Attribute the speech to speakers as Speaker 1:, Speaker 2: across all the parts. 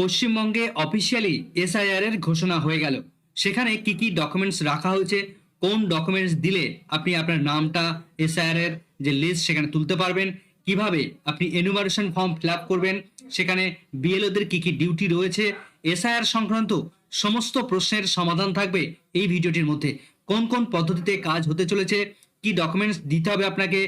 Speaker 1: পশ্চিমবঙ্গে officially SIR এর ঘোষণা হয়ে গেল। সেখানে কি কি ডকুমেন্টস রাখা হয়েছে, কোন ডকুমেন্টস দিলে আপনি আপনার নামটা এসআইআর এর যে লিস্ট সেখানে তুলতে পারবেন, কীভাবে আপনি এনুমারেশন ফর্ম ফিল করবেন, সেখানে বিএলওদের কি কি ডিউটি রয়েছে এসআইআর সংক্রান্ত সমস্ত প্রশ্নের সমাধান থাকবে এই ভিডিওটির মধ্যে। কোন কোন পদ্ধতিতে কাজ হতে চলেছে, কি ডকুমেন্টস দিতে হবে আপনাকে,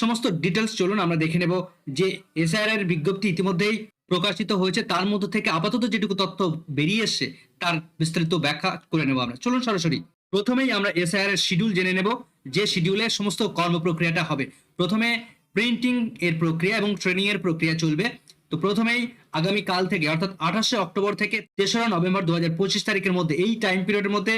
Speaker 1: সমস্ত ডিটেলস চলুন আমরা দেখে নেব যে এসআইআর এর বিজ্ঞপ্তি ইতিমধ্যেই প্রকাশিত হয়েছে, তার মধ্যে থেকে আপাতত যেটুকু তথ্য বেরিয়ে এসছে, তার বিস্তারিত ব্যাখ্যা করে নেব আমরা। চলুন সরাসরি। প্রথমেই আমরা এসআইআর এর শিডিউল জেনে নেব, যে শিডিউলে সমস্ত কর্ম প্রক্রিয়াটা হবে। প্রথমে প্রিন্টিং এর প্রক্রিয়া এবং ট্রেনিং এর প্রক্রিয়া চলবে। তো প্রথমেই আগামী কাল থেকে, অর্থাৎ আঠাশে অক্টোবর থেকে তেসরা নভেম্বর দু হাজার পঁচিশ তারিখের মধ্যে, এই টাইম পিরিয়ডের মধ্যে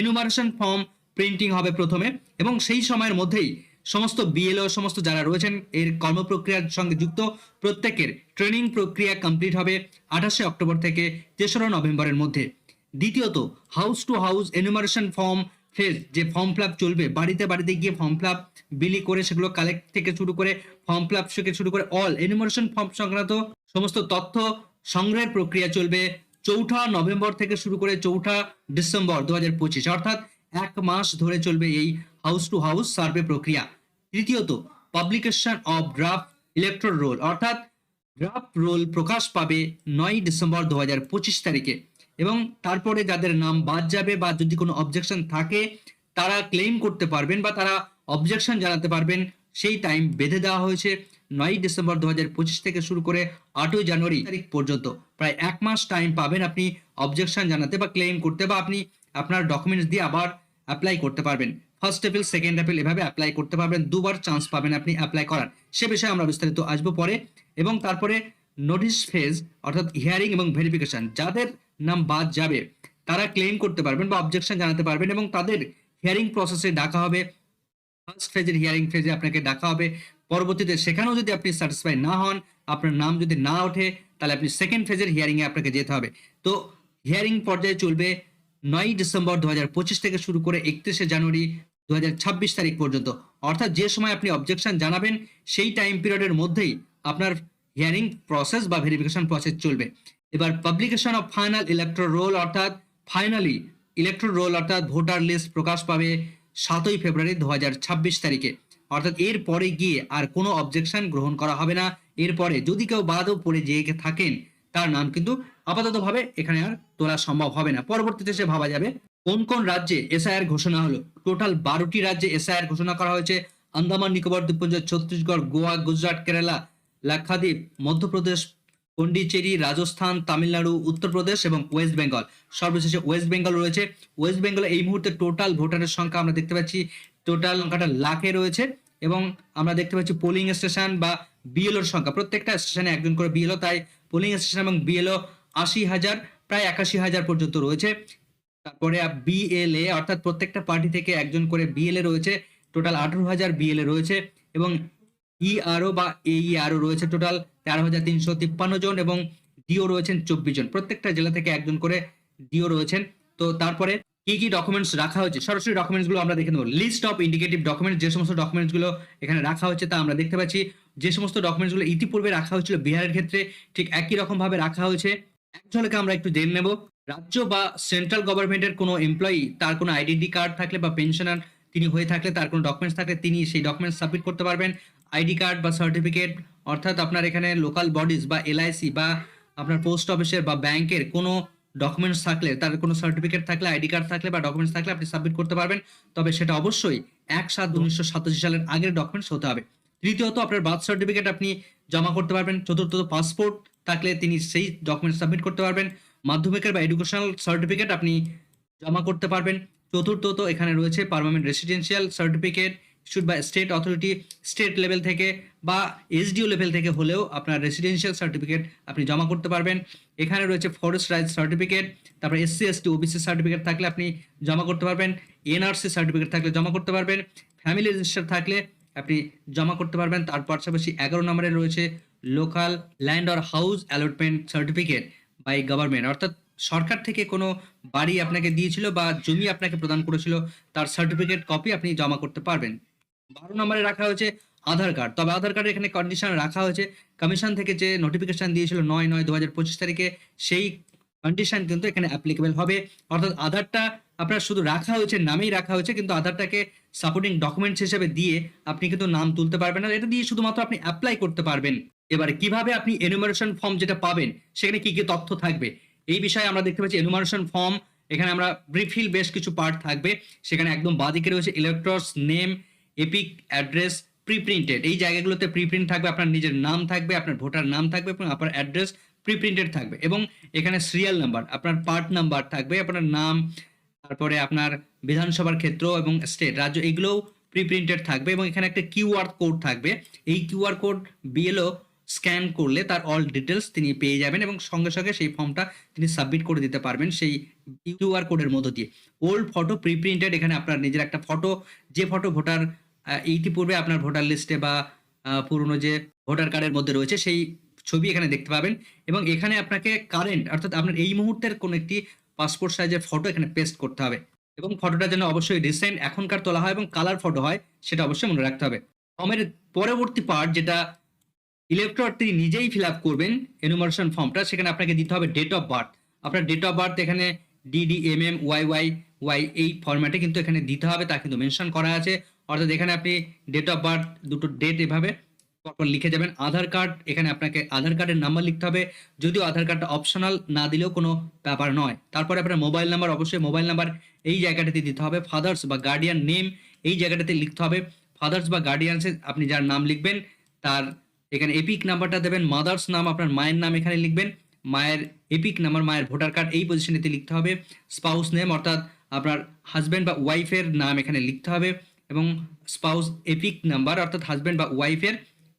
Speaker 1: এনুমারেশন ফর্ম প্রিন্টিং হবে প্রথমে। এবং সেই সময়ের মধ্যেই সমস্ত বিএলও সমস্ত যারা রয়েছেন, এর কর্মপ্রক্রিয়ার সঙ্গে যুক্ত, প্রত্যেকের ট্রেনিং প্রক্রিয়া কমপ্লিট হবে আঠাশে অক্টোবর থেকে তেসরা নভেম্বরের মধ্যে। দ্বিতীয়ত house to house enumeration form phase যে ফর্ম ফিল চলবে, বাড়িতে বাড়িতে গিয়ে ফর্ম ফিল বিলি করে সেগুলো কালেক্ট থেকে শুরু করে ফর্ম ফিল থেকে শুরু করে অল এনুমারেশন ফর্ম সংক্রান্ত সমস্ত তথ্য সংগ্রহের প্রক্রিয়া চলবে চৌঠা নভেম্বর থেকে শুরু করে চৌঠা ডিসেম্বর দু হাজার পঁচিশ। অর্থাৎ এক মাস ধরে চলবে এই হাউস টু হাউস সার্ভে প্রক্রিয়া। তৃতীয়ত publication of draft electoral roll অর্থাৎ ড্রাফট রোল প্রকাশ পাবে নয় ডিসেম্বর দু হাজার পঁচিশ তারিখে। এবং তারপরে যাদের নাম বাদ যাবে বা যদি কোনো অবজেকশন থাকে, তারা ক্লেম করতে পারবেন বা তারা অবজেকশন জানাতে পারবেন, সেই টাইম বেঁধে দেওয়া হয়েছে নয় ডিসেম্বর দু থেকে শুরু করে আটই জানুয়ারি তারিখ পর্যন্ত। প্রায় এক মাস টাইম পাবেন আপনি অবজেকশন জানাতে বা ক্লেম করতে বা আপনি আপনার ডকুমেন্টস দিয়ে আবার অ্যাপ্লাই করতে পারবেন। ফার্স্ট অ্যাপিল সেকেন্ড অ্যাপিল এভাবে অ্যাপ্লাই করতে পারবেন, দুবার চান্স পাবেন আপনি অ্যাপ্লাই করার। সে বিষয়ে আমরা বিস্তারিত আসব পরে। এবং তারপরে নোটিশ ফেজ অর্থাৎ হিয়ারিং এবং ভেরিফিকেশন যাদের নাম বাদ যাবে, তারা ক্লেম করতে পারবেন বা অবজেকশন জানাতে পারবেন এবং তাদের হিয়ারিং প্রসেসে ডাকা হবে। ফার্স্ট ফেজের হিয়ারিং ফেজে আপনাকে ডাকা হবে। পরবর্তীতে সেখানেও যদি আপনি স্যাটিসফাই না হন, আপনার নাম যদি না ওঠে, তাহলে আপনি সেকেন্ড ফেজের হিয়ারিংয়ে আপনাকে যেতে হবে। তো হিয়ারিং পর্যায়ে চলবে নয় ডিসেম্বর দু থেকে শুরু করে একত্রিশে জানুয়ারি দু হাজার ছাব্বিশ তারিখ পর্যন্ত। অর্থাৎ যে সময় আপনি অবজেকশন জানাবেন, সেই টাইম পিরিয়ডের মধ্যেই আপনার হিয়ারিং প্রসেস বা ভেরিফিকেশন প্রসেস চলবে। এবার publication of final electoral roll অর্থাৎ ফাইনালি ইলেকট্রো রোল অর্থাৎ ভোটার লিস্ট প্রকাশ পাবে সাতই ফেব্রুয়ারি দু হাজার ছাব্বিশ তারিখে। অর্থাৎ এর পরে গিয়ে আর কোনো অবজেকশন গ্রহণ করা হবে না। এরপরে যদি কেউ বাদও পড়ে যেয়ে থাকেন, তার নাম কিন্তু আপাততভাবে এখানে আর তোলা সম্ভব হবে না। পরবর্তীতে সে ভাবা যাবে কোন কোন রাজ্যে এসআইআর ঘোষণা হলো। টোটাল বারোটি রাজ্যে এসআইআর ঘোষণা করা হয়েছে। আন্দামান, নিকোবর, দ্বীপপুঞ্জ, ছত্তিশগড়, গোয়া, গুজরাট, কেরালা, লাক্ষাদ্বীপ, মধ্যপ্রদেশ, পন্ডিচেরি, রাজস্থান, তামিলনাড়ু, উত্তরপ্রদেশ এবং ওয়েস্ট বেঙ্গল। সর্বশেষে ওয়েস্ট বেঙ্গল রয়েছে। ওয়েস্ট বেঙ্গলে এই মুহূর্তে টোটাল ভোটারের সংখ্যা আমরা দেখতে পাচ্ছি। টোটাল সংখ্যাটা লাখে রয়েছে এবং আমরা দেখতে পাচ্ছি পোলিং স্টেশন বা বিএলওর সংখ্যা। প্রত্যেকটা স্টেশনে একজন করে বিএলও তাই পোলিং স্টেশন এবং বিএলও আশি হাজার, প্রায় একাশি হাজার পর্যন্ত রয়েছে। তারপরে বিএলএ অর্থাৎ প্রত্যেকটা পার্টি থেকে একজন করে বিএলএ রয়েছে। টোটাল আঠারো হাজার বিএলএ রয়েছে এবং ইআরও বা এইআরও রয়েছে টোটাল তেরো হাজার তিনশো তিপ্পান্ন জন এবং ডিও রয়েছেন চব্বিশ জন। প্রত্যেকটা জেলা থেকে একজন করে ডিও রয়েছেন। তো তারপরে কি কি ডকুমেন্টস রাখা হয়েছে? সরাসরি ডকুমেন্টসগুলো আমরা দেখে নেব। লিস্ট অফ ইন্ডিকেটিভ ডকুমেন্টস যে সমস্ত ডকুমেন্টসগুলো এখানে রাখা হচ্ছে তা আমরা দেখতে পাচ্ছি। যে সমস্ত ডকুমেন্টসগুলো ইতিপূর্বে রাখা হয়েছিল বিহারের ক্ষেত্রে, ঠিক একই রকম ভাবে রাখা হয়েছে। এক ঝলকে আমরা একটু জেনে নেব। রাজ্য বা সেন্ট্রাল গভর্নমেন্টের কোনো এমপ্লয়ি তার কোনো আইডেন্টি কার্ড থাকলে বা পেনশনার তিনি হয়ে থাকলে তার কোনো ডকুমেন্টস থাকলে তিনি সেই ডকুমেন্টস সাবমিট করতে পারবেন। আইডি কার্ড বা সার্টিফিকেট অর্থাৎ আপনার এখানে লোকাল বডিজ বা এলআইসি বা আপনার পোস্ট অফিসের বা ব্যাংকের কোনো ডকুমেন্টস থাকলে তার কোনো সার্টিফিকেট থাকলে আইডি কার্ড থাকলে বা ডকুমেন্টস থাকলে আপনি সাবমিট করতে পারবেন। তবে সেটা অবশ্যই এক সাত উনিশশো সাতাশি সালের আগের ডকুমেন্টস হতে হবে। তৃতীয়ত আপনার বার্থ সার্টিফিকেট আপনি জমা করতে পারবেন। চতুর্থত পাসপোর্ট থাকলে তিনি সেই ডকুমেন্ট সাবমিট করতে পারবেন। মাধ্যমিকের বা এডুকেশনাল সার্টিফিকেট আপনি জমা করতে পারবেন। চতুর্থত এখানে রয়েছে permanent residential certificate issued by state authority state level থেকে বা এসডিও লেভেল থেকে হলেও আপনার রেসিডেন্সিয়াল সার্টিফিকেট আপনি জমা করতে পারবেন। এখানে রয়েছে ফরেস্ট রাইট সার্টিফিকেট তারপরে এসসি এসটি ওবিসি সার্টিফিকেট থাকলে আপনি জমা করতে পারবেন। এনআরসি সার্টিফিকেট থাকলে জমা করতে পারবেন। ফ্যামিলি রেজিস্টার থাকলে আপনি জমা করতে পারবেন। তার পাশাপাশি এগারো নম্বরে রয়েছে local land or house allotment certificate by government অর্থাৎ সরকার থেকে কোনো বাড়ি আপনাকে দিয়েছিল বা জমি আপনাকে প্রদান করেছিল, তার সার্টিফিকেট কপি আপনি জমা করতে পারবেন। বারো নম্বরে রাখা হয়েছে আধার কার্ড। তবে আধার কার্ডের এখানে কন্ডিশন রাখা হয়েছে। কমিশন থেকে যে নোটিফিকেশন দিয়েছিল নয় নয় দু হাজার পঁচিশ তারিখে, সেই কন্ডিশন কিন্তু এখানে অ্যাপ্লিকেবল হবে। অর্থাৎ আধারটা আপনার শুধু রাখা হয়েছে, নামেই রাখা হয়েছে, কিন্তু আধারটাকে সাপোর্টিং ডকুমেন্টস হিসেবে দিয়ে আপনি কিন্তু নাম তুলতে পারবেন না। এটা দিয়ে শুধুমাত্র আপনি অ্যাপ্লাই করতে পারবেন। এবারে কীভাবে আপনি এনুমারেশন ফর্ম যেটা পাবেন, সেখানে কি কি তথ্য থাকবে? এই বিষয়ে আমরা দেখতে পাচ্ছি এনুমারেশন ফর্ম এখানে আমরা ব্রিফিল বেশ কিছু পার্ট থাকবে। সেখানে একদম বাদিকে রয়েছে elector's name EPIC address preprinted এই জায়গাগুলোতে প্রিপ্রিন্ট থাকবে, আপনার নিজের নাম থাকবে, আপনার ভোটার নাম থাকবে এবং আপনার অ্যাড্রেস প্রিপ্রিন্টেড থাকবে। এবং এখানে সিরিয়াল নাম্বার আপনার পার্ট নাম্বার থাকবে, আপনার নাম, তারপরে আপনার বিধানসভার ক্ষেত্র এবং স্টেট রাজ্য, এগুলোও প্রিপ্রিন্টেড থাকবে এবং এখানে একটা কিউআর কোড থাকবে। এই কিউআর কোড বিএলও স্ক্যান করলে তার অল ডিটেলস তিনি পেয়ে যাবেন এবং সঙ্গে সঙ্গে সেই ফর্মটা তিনি সাবমিট করে দিতে পারবেন সেই কিউআর কোডের মধ্য দিয়ে। ওল্ড ফটো প্রিপ্রিন্টেড এখানে আপনার নিজের একটা ফটো যে ফটো ভোটার ইতিপূর্বে আপনার ভোটার লিস্টে বা পুরনো যে ভোটার কার্ডের মধ্যে রয়েছে, সেই ছবি এখানে দেখতে পাবেন। এবং এখানে আপনাকে কারেন্ট অর্থাৎ আপনার এই মুহূর্তের কোনো একটি পাসপোর্ট সাইজের ফটো এখানে পেস্ট করতে হবে। এবং ফটোটা যেন অবশ্যই রিসেন্ট এখনকার তোলা হয় এবং কালার ফটো হয়, সেটা অবশ্যই মনে রাখতে হবে। ফর্মের পরবর্তী পার্ট যেটা ইলেকট্রড তিনি নিজেই ফিল আপ করবেন এনুমারেশন ফর্মটা সেখানে আপনাকে দিতে হবে ডেট অফ বার্থ আপনার ডেট অফ বার্থ এখানে DD M M Y Y Y এই ফরম্যাটে কিন্তু এখানে দিতে হবে, তা কিন্তু মেনশন করা আছে। অর্থাৎ এখানে আপনি ডেট অফ বার্থ দুটো ডেট এভাবে পরপর লিখে যাবেন আধার কার্ড। এখানে আপনাকে আধার কার্ডের নাম্বার লিখতে হবে। যদিও আধার কার্ডটা অপশনাল না দিলেও কোনো ব্যাপার নয়। তারপরে আপনার মোবাইল নাম্বার, অবশ্যই মোবাইল নাম্বার এই জায়গাটাতে দিতে হবে। ফাদার্স বা গার্ডিয়ান নেম এই জায়গাটাতে লিখতে হবে। ফাদার্স বা গার্ডিয়ানসে আপনি যার নাম লিখবেন, তার এখানে এপিক নাম্বারটা দেবেন। মাদার্স নাম আপনার মায়ের নাম এখানে লিখবেন। মায়ের এপিক নাম্বার মায়ের ভোটার কার্ড এই পজিশনেতে লিখতে হবে। স্পাউস নেম অর্থাৎ আপনার হাজব্যান্ড বা ওয়াইফের নাম এখানে লিখতে হবে। এবং স্পাউস এপিক নাম্বার অর্থাৎ হাজব্যান্ড বা ওয়াইফের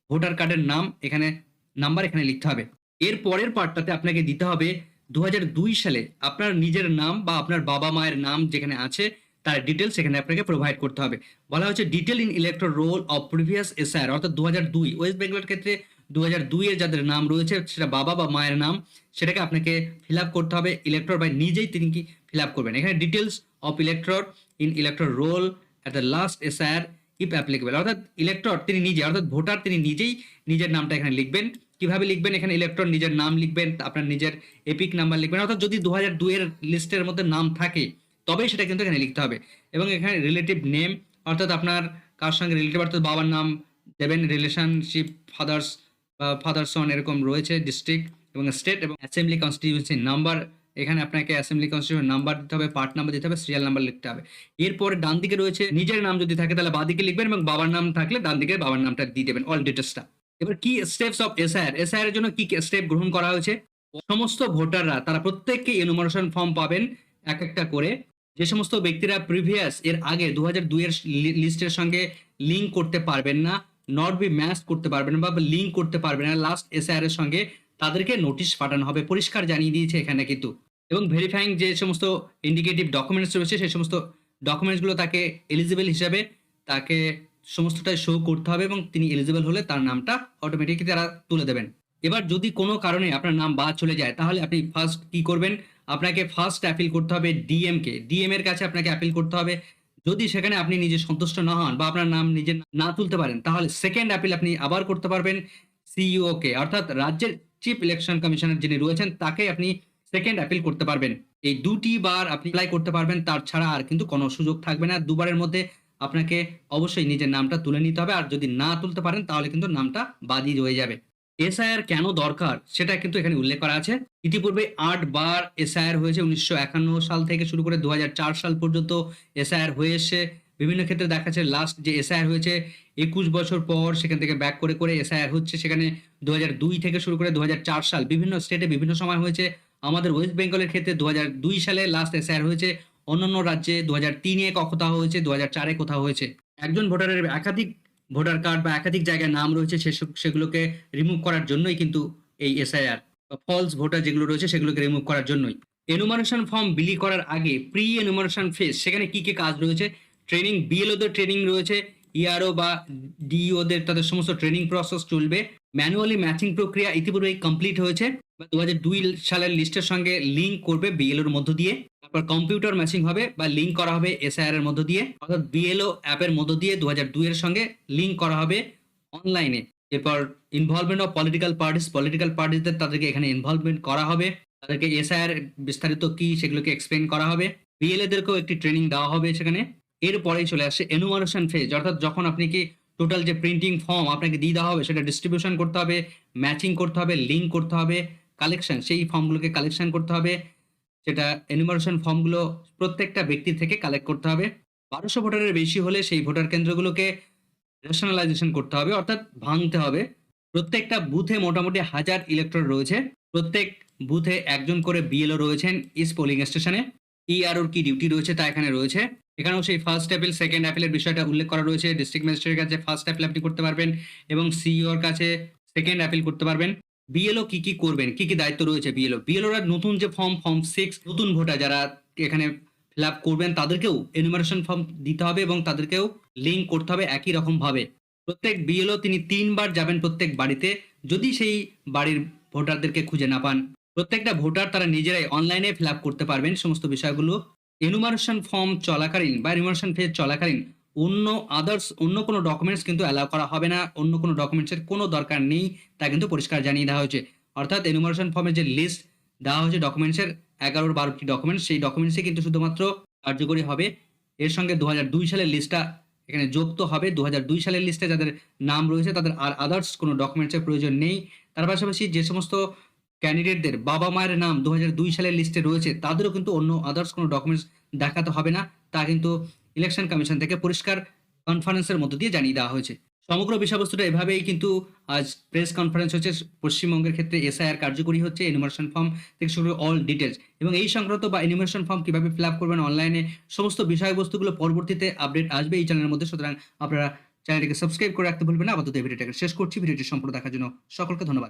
Speaker 1: ভোটার কার্ডের নাম এখানে নাম্বার এখানে লিখতে হবে। এর পরের পার্টটাতে আপনাকে দিতে হবে দু হাজার দুই সালে আপনার নিজের নাম বা আপনার বাবা মায়ের নাম যেখানে আছে, তার ডিটেলস এখানে আপনাকে প্রোভাইড করতে হবে। বলা হচ্ছে detail in electoral roll of previous SR অর্থাৎ দু দুই ওয়েস্ট বেঙ্গলের ক্ষেত্রে দু হাজার দুইয়ের যাদের নাম রয়েছে, সেটা বাবা বা মায়ের নাম, সেটাকে আপনাকে ফিল আপ করতে হবে। ইলেকট্রর বাই নিজেই তিনি কি ফিল আপ করবেন। এখানে details of elector in elector roll at the last SR if applicable অর্থাৎ ইলেকট্রর তিনি নিজে, অর্থাৎ ভোটার তিনি নিজেই নিজের নামটা এখানে লিখবেন। কীভাবে লিখবেন? এখানে ইলেকট্রন নিজের নাম লিখবেন, আপনার নিজের এপিক নাম্বার লিখবেন। অর্থাৎ যদি দু হাজার দুইয়ের লিস্টের মধ্যে নাম থাকে, তবেই সেটা কিন্তু এখানে লিখতে হবে। এবং এখানে রিলেটিভ নেম অর্থাৎ আপনার কার সঙ্গে রিলেটিভ অর্থাৎ বাবার নাম দেবেন রিলেশনশিপ ফাদার্স বা সন এরকম রয়েছে ডিস্ট্রিক্ট এবং স্টেট এবং অ্যাসেম্বলি কনস্টিটিউয়েন্সি নাম্বার এখানে আপনাকে অ্যাসেম্বলি কনস্টিটিউশন নাম্বার দিতে হবে পার্ট নাম্বার দিতে হবে সিরিয়াল নাম্বার লিখতে হবে। এরপরে ডান দিকে রয়েছে, নিজের নাম যদি থাকে তাহলে বাদিকে লিখবেন এবং বাবার নাম থাকলে ডান দিকে বাবার নামটা দিয়ে দেবেন অল ডিটেলসটা এবার কি স্টেপস অফ এসআইআর এসআইআর এর জন্য কি স্টেপ গ্রহণ করা হয়েছে? সমস্ত ভোটাররা, তারা প্রত্যেককে এনুমারেশন ফর্ম পাবেন এক একটা করে। যে সমস্ত ব্যক্তিরা প্রিভিয়াস এর আগে দু হাজার দুইয়ের লিস্টের সঙ্গে লিঙ্ক করতে পারবেন না নট বি ম্যাচ করতে পারবেন না বা লিঙ্ক করতে পারবেন না লাস্ট এসআইআর এর সঙ্গে তাদেরকে নোটিশ পাঠানো হবে। পরিষ্কার জানিয়ে দিয়েছে এখানে কিন্তু। এবং ভেরিফাইং যে সমস্ত ইন্ডিকেটিভ ডকুমেন্টস রয়েছে, সেই সমস্ত ডকুমেন্টসগুলো তাকে এলিজিবল হিসাবে তাকে সমস্তটাই শো করতে হবে এবং তিনি এলিজিবল হলে তার নামটা অটোমেটিকলি তারা তুলে দেবেন। এবার যদি কোনো কারণে আপনার নাম বাদ চলে যায়, তাহলে আপনি ফার্স্ট কি করবেন? আপনাকে ফার্স্ট অ্যাপিল করতে হবে ডিএম কে। ডিএম এর কাছে আপনাকে অ্যাপিল করতে হবে। যদি সেখানে আপনি নিজে সন্তুষ্ট না হন বা আপনার নাম নিজে না তুলতে পারেন, তাহলে সেকেন্ড অ্যাপিল আপনি আবার করতে পারবেন সিইও কে। অর্থাৎ রাজ্যের চিফ ইলেকশন কমিশনার যিনি রয়েছেন, তাকে আপনি সেকেন্ড অ্যাপিল করতে পারবেন। এই দুটি বার আপনি অ্যাপ্লাই করতে পারবেন, তার ছাড়া আর কিন্তু কোনো সুযোগ থাকবে না। দুবারের মধ্যে আপনাকে অবশ্যই নিজের নামটা তুলে নিতে হবে, আর যদি না তুলতে পারেন, তাহলে কিন্তু নামটা বাদই রয়ে যাবে। এসআইআর কেন দরকার, সেটা কিন্তু এখানে উল্লেখ করা আছে। ইতিপূর্বে আট বার এসআইআর হয়েছে উনিশশো একান্ন সাল থেকে শুরু করে দু হাজার চার সাল পর্যন্ত এসআইআর হয়ে এসে বিভিন্ন ক্ষেত্রে দেখা যাচ্ছে লাস্ট যে এসআইআর হয়েছে, একুশ বছর পর সেখান থেকে ব্যাক করে করে এসআইআর হচ্ছে। সেখানে দু থেকে শুরু করে দু হাজার চার সাল বিভিন্ন স্টেটে বিভিন্ন সময় হয়েছে। আমাদের ওয়েস্ট বেঙ্গলের ক্ষেত্রে দু হাজার দুই সালে লাস্ট এসআইআর হয়েছে। অন্যান্য রাজ্যে দু হাজার তিনে কোথাও হয়েছে দু হাজার চারে কোথাও হয়েছে। একজন ভোটারের একাধিক ভোটার কার্ড বা একাধিক জায়গায় নাম রয়েছে সেগুলোকে রিমুভ করার জন্যই কিন্তু এই এসআইআর ফলস ভোটার যেগুলো রয়েছে, সেগুলোকে রিমুভ করার জন্যই। এনুমারেশন ফর্ম বিলি করার আগে প্রি এনুমারেশন ফেজ সেখানে কি কি কাজ রয়েছে? ট্রেনিং বিএলওদের ট্রেনিং রয়েছে ইআরও বা ডিইওদের তাদের সমস্ত ট্রেনিং প্রসেস চলবে। ম্যানুয়ালি ম্যাচিং প্রক্রিয়া ইতিপূর্বেই কমপ্লিট হয়েছে। দু হাজার দুই সালের লিস্টের সঙ্গে লিঙ্ক করবে বিএলওর মধ্য দিয়ে। তারপর কম্পিউটার ম্যাচিং হবে বা লিঙ্ক করা হবে এসআইআর এর মধ্য দিয়ে। অর্থাৎ বিএলও অ্যাপের মধ্য দিয়ে দু দুইয়ের সঙ্গে লিঙ্ক করা হবে অনলাইনে এরপর involvement of political parties political পার্টিসদের তাদেরকে এখানে ইনভলভমেন্ট করা হবে। তাদেরকে এসআইআর বিস্তারিত কি সেগুলোকে এক্সপ্লেন করা হবে। বিএলএদেরকেও একটি ট্রেনিং দেওয়া হবে সেখানে। এরপরেই চলে আসে এনুমারেশন ফেজ অর্থাৎ যখন আপনি কি টোটাল যে প্রিন্টিং ফর্ম আপনাকে দিয়ে দেওয়া হবে, সেটা ডিস্ট্রিবিউশন করতে হবে ম্যাচিং করতে হবে লিঙ্ক করতে হবে। কালেকশন সেই ফর্মগুলোকে কালেকশন করতে হবে। সেটা এনুমারেশন ফর্মগুলো প্রত্যেকটা ব্যক্তি থেকে কালেক্ট করতে হবে। বারোশো ভোটারের বেশি হলে সেই ভোটার কেন্দ্রগুলোকে রেশনালাইজেশন করতে হবে, অর্থাৎ ভাঙতে হবে। প্রত্যেকটা বুথে মোটামুটি হাজার ইলেকট্রন রয়েছে। প্রত্যেক বুথে একজন করে বিএলও রয়েছেন ইস পোলিং স্টেশনে ইআরওর কি ডিউটি রয়েছে তা এখানে রয়েছে। এখানেও সেই ফার্স্ট অ্যাপেল সেকেন্ড অ্যাপেলের বিষয়টা উল্লেখ করা রয়েছে। ডিস্ট্রিক্ট ম্যাজিস্ট্রেটের কাছে ফার্স্ট অ্যাপিল আপনি করতে পারবেন এবং সিইওর কাছে সেকেন্ড অ্যাপিল করতে পারবেন। বিএলও কি কি করবেন? কি কি দায়িত্ব রয়েছে বিএলও বিএলওরা নতুন যে ফর্ম ফর্ম সিক্স নতুন ভোটার যারা এখানে ফিল আপ করবেন, তাদেরকেও এনুমারেশন ফর্ম দিতে হবে এবং তাদেরকেও লিঙ্ক করতে হবে একই রকম ভাবে। প্রত্যেক বিএলও তিনি তিনবার যাবেন প্রত্যেক বাড়িতে, যদি সেই বাড়ির ভোটারদেরকে খুঁজে না পান। প্রত্যেকটা ভোটার তারা নিজেরাই অনলাইনে ফিল আপ করতে পারবেন সমস্ত বিষয়গুলো। এনুমারেশন ফর্ম চলাকালীন বা এনুমারেশন ফেজ চলাকালীন অন্য আদার্স অন্য কোনো ডকুমেন্টস কিন্তু অ্যালাউ করা হবে না, অন্য কোনো ডকুমেন্টসের কোনো দরকার নেই, তা কিন্তু পরিষ্কার জানিয়ে দেওয়া হয়েছে। অর্থাৎ এনুমারেশন ফর্মের যে লিস্ট দেওয়া হয়েছে ডকুমেন্টসের এগারোর বারোটি ডকুমেন্টস সেই ডকুমেন্টসে কিন্তু শুধুমাত্র কার্যকরী হবে। এর সঙ্গে দু দুই সালের লিস্টটা এখানে যুক্ত হবে। দু দুই সালের লিস্টে যাদের নাম রয়েছে, তাদের আর আদার্স কোনো ডকুমেন্টসের প্রয়োজন নেই। তার পাশাপাশি যে সমস্ত ক্যান্ডিডেটদের বাবা মায়ের নাম দু হাজার দুই সালের লিস্টে রয়েছে, তাদেরও কিন্তু অন্য আদার্স কোনো ডকুমেন্টস দেখাতে হবে না। তা কিন্তু ইলেকশন কমিশন থেকে পরিষ্কার কনফারেন্সের মধ্য দিয়ে জানিয়ে দেওয়া হয়েছে। সমগ্র বিষয়বস্তুটা এভাবেই কিন্তু আজ প্রেস কনফারেন্স হচ্ছে, পশ্চিমবঙ্গের ক্ষেত্রে এসআইআর কার্যকরী হচ্ছে এনিমেশন ফর্ম থেকে শুরু অল ডিটেলস এবং এই সংক্রান্ত বা এনিমেশন ফর্ম কীভাবে ফিল আপ করবেন অনলাইনে সমস্ত বিষয়বস্তুগুলো পরবর্তীতে আপডেট আসবে এই চ্যানেলের মধ্যে। সুতরাং আপনারা চ্যানেলটিকে সাবস্ক্রাইব করে রাখতে ভুলবেন না। আপাতত ভিডিওটাকে শেষ করছি। ভিডিওটি সম্পূর্ণ দেখার জন্য সকলকে ধন্যবাদ।